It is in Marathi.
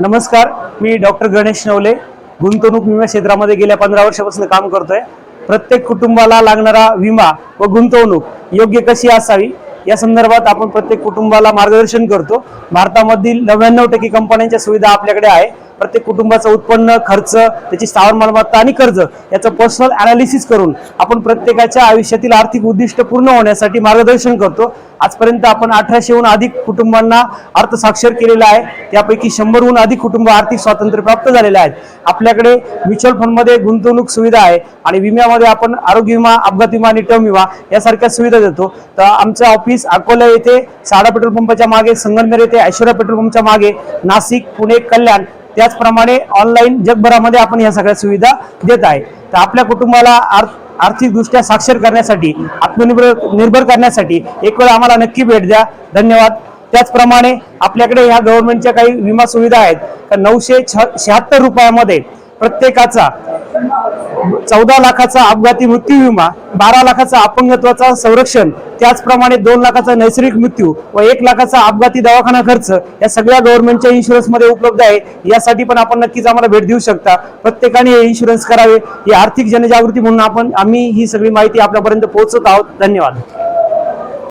नमस्कार मी डॉक्टर गणेश नवले. गुंतवणूक विमा क्षेत्रामध्ये गेल्या पंधरा वर्षापासून काम करतोय. प्रत्येक कुटुंबाला लागणारा विमा व गुंतवणूक योग्य कशी असावी या संदर्भात आपण प्रत्येक कुटुंबाला मार्गदर्शन करतो. भारतामधील नव्याण्णव टक्के कंपन्यांच्या सुविधा आपल्याकडे आहे. प्रत्येक कुटुंबाचं उत्पन्न खर्च त्याची स्थावर मालमत्ता आणि कर्ज याचं पर्सनल अनालिसिस करून आपण प्रत्येकाच्या आयुष्यातील आर्थिक उद्दिष्ट पूर्ण होण्यासाठी मार्गदर्शन करतो. आजपर्यंत आपण अठराशेहून अधिक कुटुंबांना अर्थसाक्षर केलेला आहे. त्यापैकी शंभरहून अधिक कुटुंब आर्थिक स्वातंत्र्य प्राप्त झालेले आहेत. आपल्याकडे म्युच्युअल फंडमध्ये गुंतवणूक सुविधा आहे आणि विम्यामध्ये आपण आरोग्य विमा अपघात विमा आणि टर्म विमा यासारख्या सुविधा देतो. तर आमचं ऑफिस अकोला येथे साडा पेट्रोल पंपाच्या मागे संगमनेर येथे ऐश्वर्या पेट्रोल पंपच्या मागे नाशिक पुणे कल्याण त्याचप्रमाणे ऑनलाईन जगभरामध्ये आपण या सगळ्या सुविधा देत आहे. तर आपल्या कुटुंबाला आर्थ आर्थिकदृष्ट्या साक्षर करण्यासाठी आत्मनिर्भर निर्भर करण्यासाठी एक वेळ आम्हाला नक्की भेट द्या. धन्यवाद. त्याचप्रमाणे आपल्याकडे ह्या गव्हर्नमेंटच्या काही विमा सुविधा आहेत. तर नऊशे शहात्तर रुपयामध्ये प्रत्येकाचा चौदा लाखाचा अपघाती मृत्यू विमा बारा लाखाचा अपंगत्वाचा संरक्षण त्याचप्रमाणे दोन लाखाचा नैसर्गिक मृत्यू व एक लाखाचा अपघाती दवाखाना खर्च या सगळ्या गव्हर्नमेंटच्या इन्शुरन्समध्ये उपलब्ध आहे. यासाठी पण आपण नक्कीच आम्हाला भेट देऊ शकता. प्रत्येकाने हे इन्शुरन्स करावे. ही आर्थिक जनजागृती म्हणून आपण आम्ही ही सगळी माहिती आपल्यापर्यंत पोहोचत आहोत. धन्यवाद.